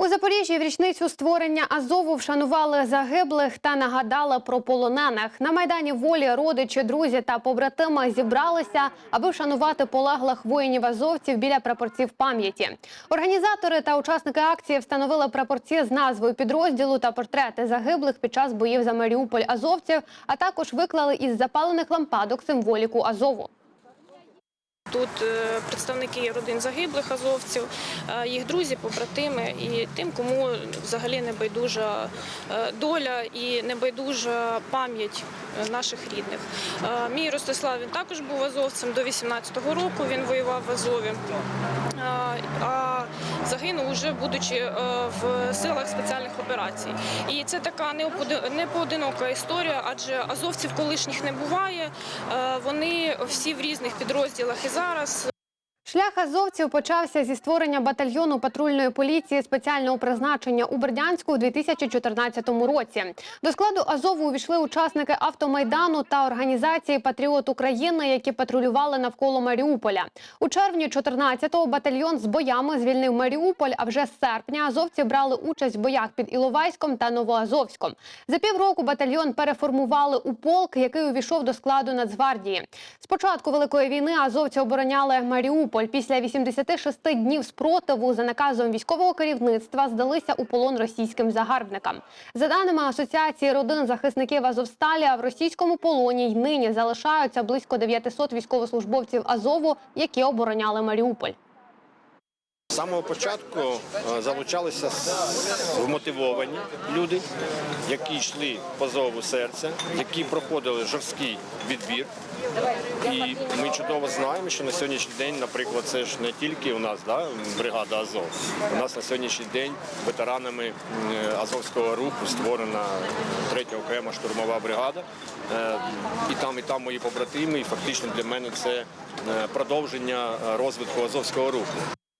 У Запоріжжі в річницю створення Азову вшанували загиблих та нагадали про полонених. На майдані волі родичі, друзі та побратими зібралися, аби вшанувати полеглих воїнів азовців біля прапорців пам'яті. Організатори та учасники акції встановили прапорці з назвою підрозділу та портрети загиблих під час боїв за Маріуполь азовців, а також виклали із запалених лампадок символіку Азову. Тут е, представники родин загиблих азовців, їх друзі, побратими і тим, кому взагалі не байдужа е, доля і не байдужа пам'ять е, наших рідних. Мій Ростислав він також був азовцем до 18-го року. Він воював в Азові. Загинув уже будучи е, в силах спеціальних операцій. І це така непоодинока історія, адже азовців колишніх не буває. Е, Вони всі в різних підрозділах і зараз. Шлях азовців почався зі створення батальйону патрульної поліції спеціального призначення у Бердянську у 2014 році. До складу Азову увійшли учасники автомайдану та організації Патріот України, які патрулювали навколо Маріуполя. У червні 14-го батальйон з боями звільнив Маріуполь. А вже з серпня азовці брали участь в боях під Іловайськом та Новоазовськом. За півроку батальйон переформували у полк, який увійшов до складу Нацгвардії. З початку великої війни азовці обороняли Маріуполь. Після 86 днів спротиву за наказом військового керівництва здалися у полон російським загарбникам. За даними асоціації родин захисників Азовсталі, в російському полоні й нині залишаються близько 900 військовослужбовців Азову, які обороняли Маріуполь. З самого початку е, залучалися вмотивовані люди, які йшли по зову серця, які проходили жорсткий відбір. І ми чудово знаємо, що на сьогоднішній день, наприклад, це ж не тільки у нас да, бригада Азов. У нас на сьогоднішній день ветеранами Азовського руху створена третя окрема штурмова бригада. Е, І там, і там мої побратими, і фактично для мене це е, продовження е, розвитку Азовського руху.